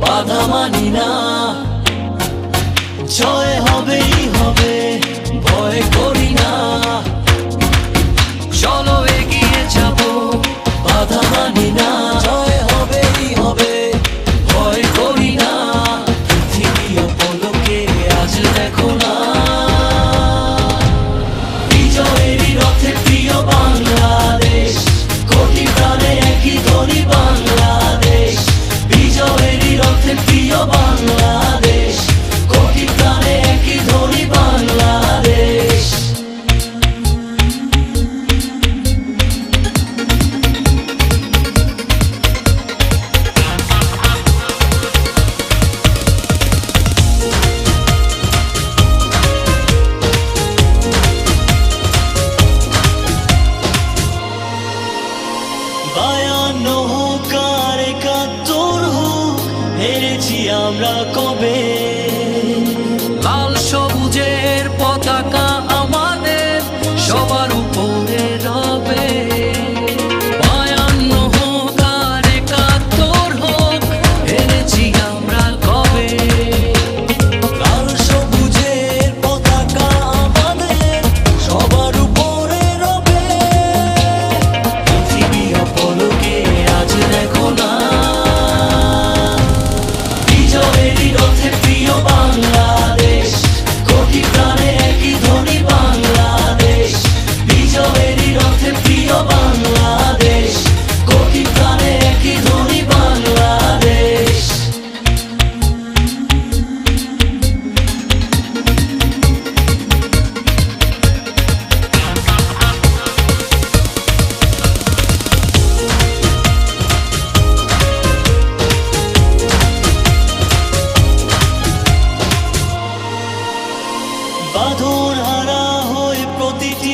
বাধা মানি না। জয় হবেই হবে। বায়ান্ন পতাকা আমাদের সবার উপরে রবে। বায়ান্ন হোক আর একাত্তর হোক আমরা কবে? আদর হারা হয়ে প্রতিটি